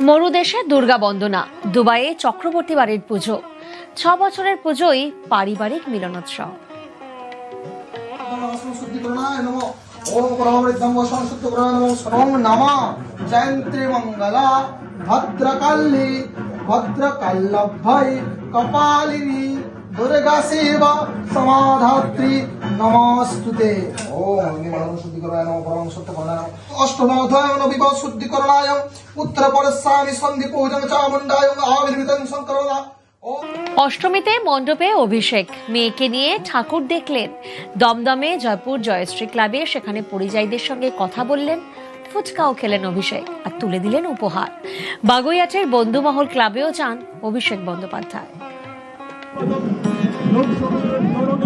মরুদেশে দুর্গা বন্দনা, দুবাইয়ে চক্রবর্তী বাড়ির পুজো। ছ বছরের পুজোই পারিবারিক মিলনোৎসব। ওম প্রমৃদ্ধম সংস্কৃত কপালিনী দুর্গাশিবা সমাধাত্রী নমস্তুতে ওম অগ্নিমানব শুদ্ধিকরণায় নম পরম সত্য করণায় অষ্টম অধ্যায় নবিব শুদ্ধিকরণায় উত্তর পরশানি সন্ধি পূজন চামুণ্ডায় আবির্ভূত সংকরণা অষ্টমীতে মণ্ডপে অভিষেক। মেয়েকে নিয়ে ঠাকুর দেখলেন। দমদমে জয়পুর জয়শ্রী ক্লাবে সেখানে পরিযায়ীদের সঙ্গে কথা বললেন। ফুচকাও খেলেন অভিষেক আর তুলে দিলেন উপহার। বাগুইয়াটের বন্ধুমহল ক্লাবেও যান অভিষেক বন্দ্যোপাধ্যায়। Alonso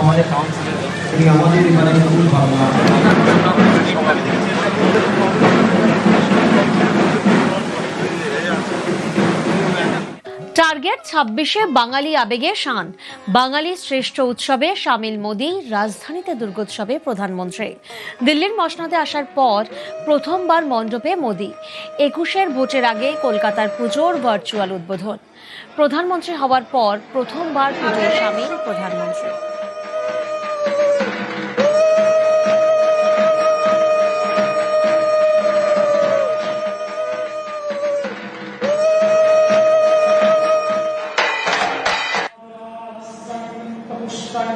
আমাদের কাউন্সিলের আমাদের মানে ভাবনা টার্গেট ছাব্বিশে বাঙালি আবেগে শান। বাঙালি শ্রেষ্ঠ উৎসবে সামিল মোদি রাজধানীতে দুর্গোৎসবে প্রধানমন্ত্রী। দিল্লির মশনাতে আসার পর প্রথমবার মণ্ডপে মোদি। একুশের ভোটের আগে কলকাতার পুজোর ভার্চুয়াল উদ্বোধন। প্রধানমন্ত্রী হওয়ার পর প্রথমবার পুজোয় সামিল প্রধানমন্ত্রী।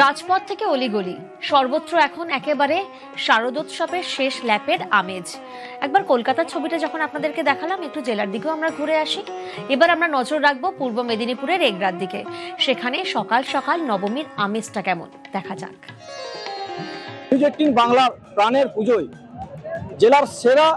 রাজপথ থেকে অলিগলি। সর্বত্র এখন একেবারে শারদোৎসবের শেষ ল্যাপের আমেজ। একবার কলকাতার ছবিটা যখন আপনাদেরকে দেখালাম, একটু জেলার দিকেও আমরা ঘুরে আসি। এবার আমরা নজর রাখব পূর্ব মেদিনীপুরের এগরার দিকে। সেখানে সকাল সকাল নবমীর আমেজটা কেমন? দেখা যাক। বাংলার প্রাণের পুজোয় জেলার সেরা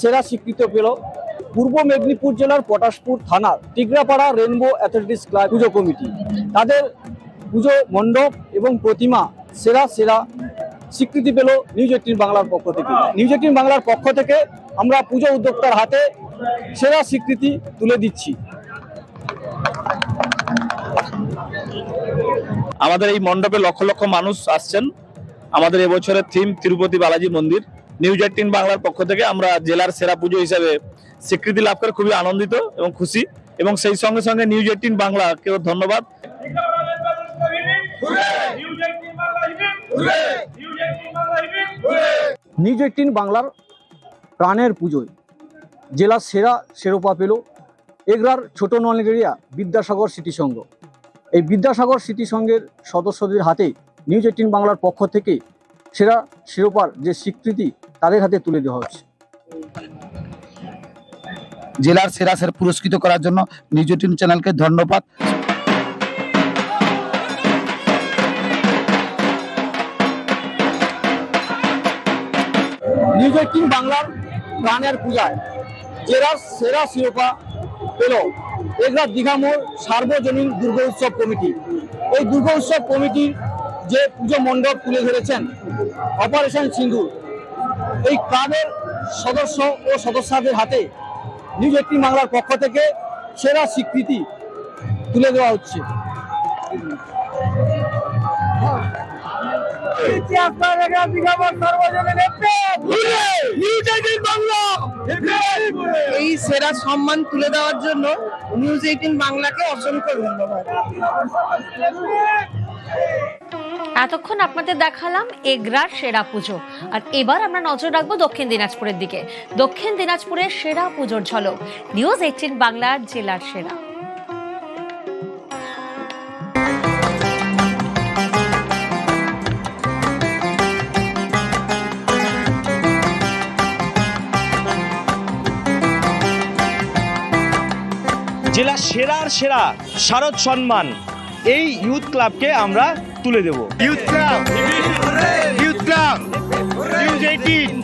সেরা স্বীকৃত পেল পূর্ব মেদিনীপুর জেলার পটাশপুর থানার Tigrapara rainbow athletics club Puja committee. তাদের পুজো, মণ্ডপ এবং প্রতিমা, সেরা সেরা স্বীকৃতি পেল নিউজ এইটিন বাংলার পক্ষ থেকে। নিউজ এইটিন বাংলার পক্ষ থেকে আমরা পুজো উদ্যোক্তার হাতে সেরা স্বীকৃতি তুলে দিচ্ছি। আমাদের এই মণ্ডপে লক্ষ লক্ষ মানুষ আসছেন। আমাদের এবছরের থিম তিরুপতি বালাজি মন্দির। নিউজ এইটিন বাংলার পক্ষ থেকে আমরা জেলার সেরা পুজো হিসেবে স্বীকৃতি লাভ করে খুবই আনন্দিত এবং খুশি। এবং সেই সঙ্গে সঙ্গে নিউজ এইটিন বাংলাকেও ধন্যবাদ। নিউজ এইটিন বাংলার প্রাণের পুজোয় জেলার সেরা শিরোপা পেল এগরার ছোট নলগেরিয়া বিদ্যাসাগর স্মৃতি সংঘ। এই বিদ্যাসাগর স্মৃতি সংঘের সদস্যদের হাতে নিউজ এইটিন বাংলার পক্ষ থেকে সেরা শিরোপার যে স্বীকৃতি তাদের হাতে তুলে দেওয়া হচ্ছে। জেলার সেরা সেরা পুরস্কৃত করার জন্য নিউজ এইটিন চ্যানেলকে ধন্যবাদ। নিউজ এইটিন বাংলার প্রাণের পূজায় জেলার সেরা শিরোপা পেল এগরা দীঘামোড় সার্বজনীন দুর্গা উৎসব কমিটি। এই দুর্গা উৎসব কমিটির যে পুজো মণ্ডপ তুলে ধরেছেন অপারেশন সিন্ধুর এই ক্লাবের সদস্য ও সদস্যদের হাতে নিউজ এইটিন বাংলার পক্ষ থেকে সেরা স্বীকৃতি তুলে দেওয়া হচ্ছে। এই সেরা সম্মান তুলে দেওয়ার জন্য নিউজ এইটিন বাংলাকে অসংখ্য ধন্যবাদ। এতক্ষণ আপনাদের দেখালাম এগরার সেরা পুজো। আর এবার আমরা নজর রাখব দক্ষিণ দিনাজপুরের দিকে। দক্ষিণ দিনাজপুরের সেরা পুজোর ঝলক। নিউজ এইটিন বাংলার জেলার সেরা। জেলা সেরার সেরা শারদ সম্মান এই ইউথ ক্লাবকে আমরা তুলে দেব। Youth club youth club news eighteen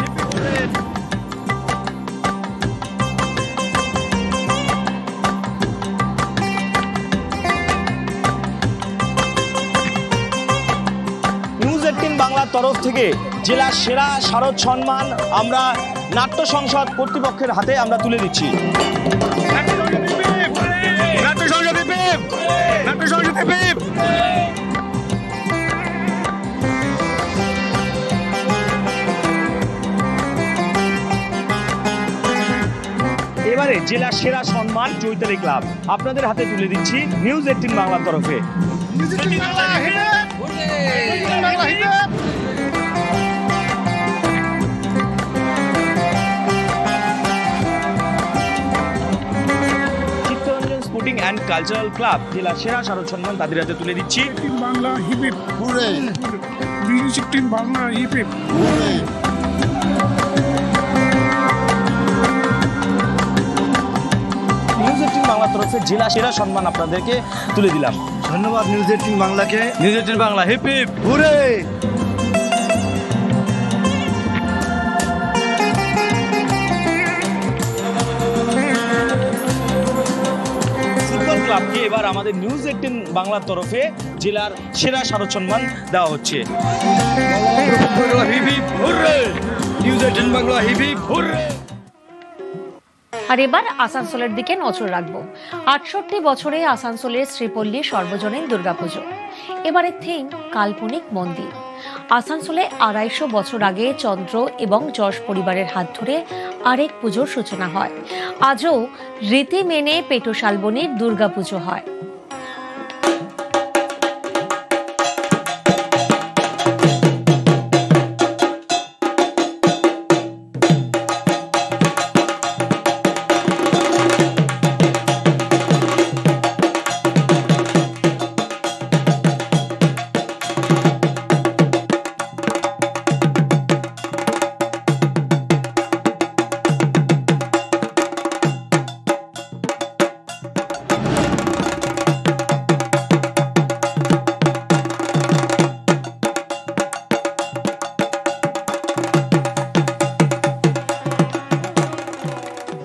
news eighteen বাংলার তরফ থেকে জেলা সেরা শারদ সম্মান আমরা নাট্য সংসদ কর্তৃপক্ষের হাতে আমরা তুলে দিচ্ছি। সংসদে পিপ এবারে জেলা সেরা সম্মান চৈতালি ক্লাব। আপনাদের হাতে তুলে দিচ্ছি নিউজ এইটিন বাংলার তরফে। Chittaranjan sporting and cultural club জেলা সেরা শারদ সম্মান তাদের হাতে তুলে দিচ্ছি। Team Bangla hip hip music team Bangla hip hip news eighteen বাংলার তরফে জেলা সেরা সম্মান আপনাদেরকে তুলে দিলাম। ধন্যবাদ নিউজ এইটিন বাংলাকে। News eighteen Bangla hip hip ঘুরে ক্লাবকে এবার আমাদের নিউজ এইটিন বাংলার তরফে জেলার সেরা শারদ সম্মান দেওয়া হচ্ছে। নিউজ এইটিন বাংলা আর এবার আসানসোলের দিকে নজর রাখব। আটষট্টি বছরে আসানসোলের শ্রীপল্লী সর্বজনীন দুর্গাপুজো। এবারের থিম কাল্পনিক মন্দির। আসানসোলে আড়াইশো বছর আগে চন্দ্র এবং যশ পরিবারের হাত ধরে আরেক পুজোর সূচনা হয়। আজও রীতি মেনে পেটো শালবনের দুর্গাপুজো হয়।